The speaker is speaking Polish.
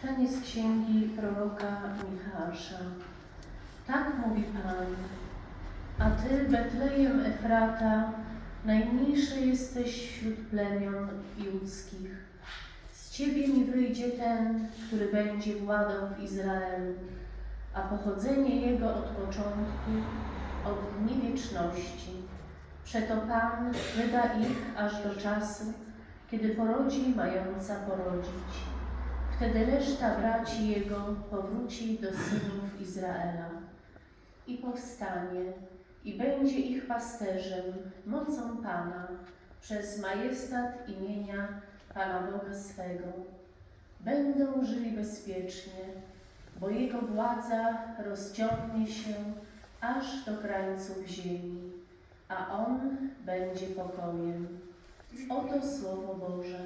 Czytanie z księgi proroka Michała. Tak mówi Pan. A ty, Betlejem Efrata, najmniejszy jesteś wśród plemion judzkich. Z ciebie mi wyjdzie ten, który będzie władał w Izraelu, a pochodzenie jego od początku, od dni wieczności. Przeto Pan wyda ich aż do czasu, kiedy porodzi mająca porodzić. Wtedy reszta braci jego powróci do synów Izraela i powstanie i będzie ich pasterzem mocą Pana przez majestat imienia Pana Boga swego. Będą żyli bezpiecznie, bo Jego władza rozciągnie się aż do krańców ziemi, a On będzie pokojem. Oto Słowo Boże.